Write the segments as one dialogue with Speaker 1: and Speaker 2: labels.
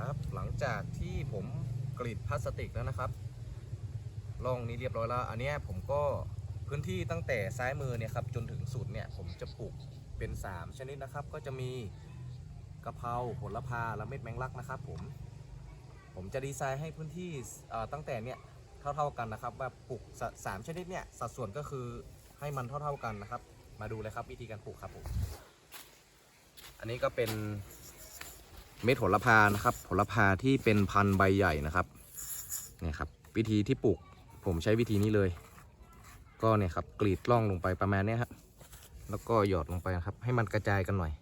Speaker 1: ครับ หลังจากที่ผมกรีดพลาสติกแล้วนะครับร่องนี้เรียบร้อยแล้ว อันนี้ผมก็พื้นที่ตั้งแต่ซ้ายมือเนี่ยครับจนถึงสุดเนี่ยผมจะปลูกเป็น 3 ชนิดนะครับ ก็จะมีกะเพราโหระพาและเม็ดแมงลักนะครับ ผม ผมจะดีไซน์ให้พื้นที่ตั้งแต่เนี่ยเท่าๆกันนะครับว่าปลูกสสามชนิดเนี่ยสัดส่วนก็คือให้มันเท่าๆกันนะครับ มาดูเลยครับวิธีการปลูกครับผมอันนี้ก็เป็น เม็ดโหระพานะครับโหระพาที่เป็นพันใบใหญ่นะครับเนี่ยครับวิธีที่ปลูกผมใช้วิธีนี้เลย ก็เนี่ยครับกรีดร่องลงไปประมาณนี้ครับแล้วก็หยอดลงไปนะครับ ให้มันกระจายกันหน่อย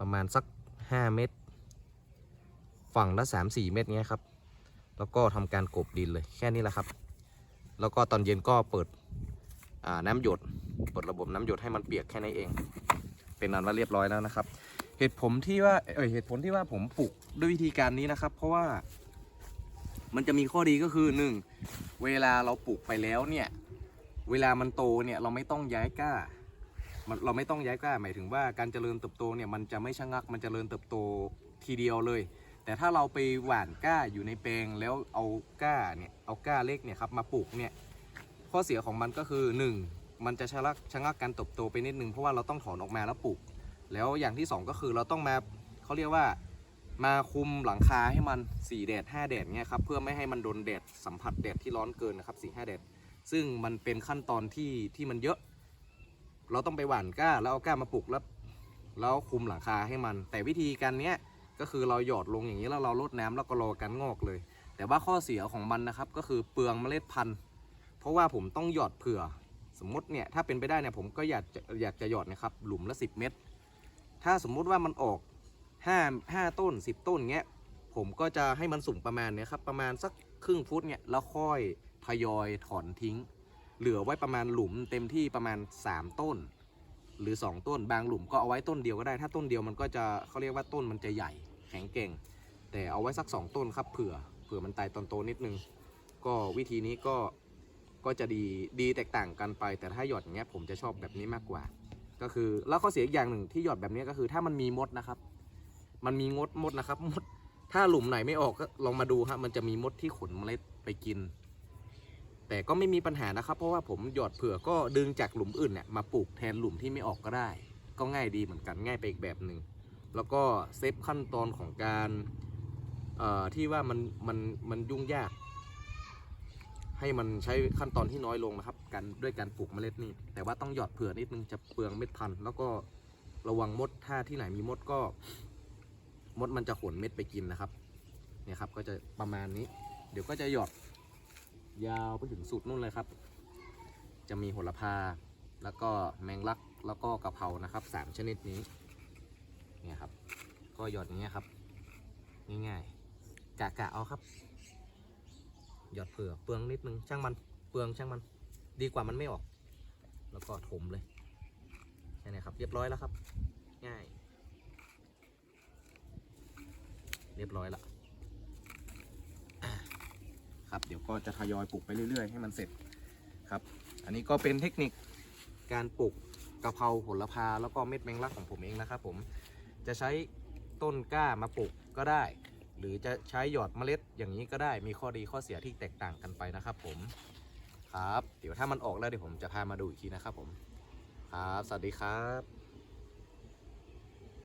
Speaker 1: ประมาณสัก 5 เม็ดฝั่งละ 3-4 เม็ดเนี้ยครับ แล้วก็ทำการกบดินเลยแค่นี้แหละครับ แล้วก็ตอนเย็นก็เปิดน้ำหยดเปิดระบบน้ำหยดให้มันเปียกแค่นี้เอง เป็นนันว่าเรียบร้อยแล้วนะครับ เหตุผลที่ว่าเออเหตุผลที่ว่าผมปลูกด้วยวิธีการนี้นะครับ เพราะว่า มันจะมีข้อดีก็คือหนึ่งเวลาเราปลูกไปแล้วเนี่ย เวลามันโตเนี่ยเราไม่ต้องย้ายก้าเราไม่ต้องย้ายก้าหมายถึงว่าการเจริญเติบโตเนี่ยมันจะไม่ชะงักมันจเจริญเติบโตทีเดียวเลย แต่ถ้าเราไปหว่านก้าอยู่ในแปลงแล้วเอาก้าเนี่ยเอาก้าเล็กเนี่ยครับมาปลูกเนี่ยข้อเสียของมันก็คือหนึ่งมันจะชะงักชะงักการเติบโตไปนิดนึงเพราะว่าเราต้องถอนออกมาแล้วปลูก แล้วอย่างที่สองก็คือเราต้องมาเขาเรียกว่ามาคุมหลังคาให้มัน4แดด5แดดเนี่ยครับเพื่อไม่ให้มันโดนแดดสัมผัสแดดที่ร้อนเกินนะครับ4 5แดดซึ่งมันเป็นขั้นตอนที่ที่มันเยอะ เราต้องไปหว่านก้าแล้วเอาก้ามาปลูกแล้วแล้วคุมหลังคาให้มัน แต่วิธีการเนี้ยก็คือเราหยอดลงอย่างนี้แล้วเราลดน้ำแล้วก็รอการงอกเลย แต่ว่าข้อเสียของมันนะครับก็คือเปลืองเมล็ดพันธุ์ เพราะว่าผมต้องหยอดเผื่อ สมมติเนี่ยถ้าเป็นไปได้เนี่ยผมก็อยากจะอยากจะหยอดนะครับหลุมละ 10 เม็ด ถ้าสมมุติว่ามันออก5 5ต้น 10 ต้นเงี้ย ผมก็จะให้มันสูงประมาณเนี้ยครับ ประมาณสักครึ่งฟุตเนี่ยแล้วค่อยทยอยถอนทิ้ง เหลือไว้ประมาณหลุมเต็มที่ประมาณ 3 ต้น หรือ 2 ต้น บางหลุมก็เอาไว้ต้นเดียวก็ได้ ถ้าต้นเดียวมันก็จะเขาเรียกว่าต้นมันจะใหญ่แข็งเก่ง แต่เอาไว้สัก 2 ต้นครับเผื่อเผื่อมันตายตอนโตนิดนึง ก็วิธีนี้ก็ก็จะดีดีแตกต่างกันไป แต่ถ้าหยอดอย่างเงี้ยผมจะชอบแบบนี้มากกว่า ก็คือแล้วข้อเสียอีกอย่างหนึ่งที่หยอดแบบนี้ก็คือ ถ้ามันมีมดนะครับ มันมีงดมดนะครับมด ถ้าหลุมไหนไม่ออกก็ลองมาดูฮะมันจะมีมดที่ขนเมล็ดไปกิน แต่ก็ไม่มีปัญหานะครับ เพราะว่าผมหยอดเผื่อก็ดึงจากหลุมอื่นเนี่ยมาปลูกแทนหลุมที่ไม่ออกก็ได้ ก็ง่ายดีเหมือนกันง่ายไปอีกแบบหนึ่งแล้วก็เซฟขั้นตอนของการที่ว่ามันมันมันยุ่งยาก ให้มันใช้ขั้นตอนที่น้อยลงนะครับกันด้วยการปลูกเมล็ดนี่แต่ว่าต้องหยอดเผื่อนิดนึงจะเปลืองเม็ดพันธุ์แล้วก็ระวังมดถ้าที่ไหนมีมดก็ มดมันจะขนเม็ดไปกินนะครับเนี่ยครับก็จะประมาณนี้ เดี๋ยวก็จะหยอดยาวไปถึงสุดนู่นเลยครับ จะมีโหระพา แล้วก็แมงลักแล้วก็กะเพรานะครับสามชนิดนี้เนี่ยครับ ก็หยอดอย่างเงี้ยครับ ง่ายๆกะกะเอาครับ หยอดเผื่อเปลืองนิดนึงช่างมันเปลืองช่างมันดีกว่ามันไม่ออก แล้วก็ถมเลยแค่นี้ครับ เรียบร้อยแล้วครับ ง่าย เรียบร้อยละครับเดี๋ยวก็จะทยอยปลูกไปเรื่อยๆ ให้มันเสร็จครับ อันนี้ก็เป็นเทคนิคการปลูกกะเพราโหระพาแล้วก็เม็ดแมงลักของผมเองนะครับผมจะใช้ต้นกล้ามาปลูกก็ได้ หรือจะใช้หยอดเมล็ดอย่างนี้ก็ได้มีข้อดีข้อเสียที่แตกต่างกันไปนะครับผมครับ เดี๋ยวถ้ามันออกแล้วเดี๋ยวผมจะพามาดูอีกทีนะครับผม ครับ สวัสดีครับ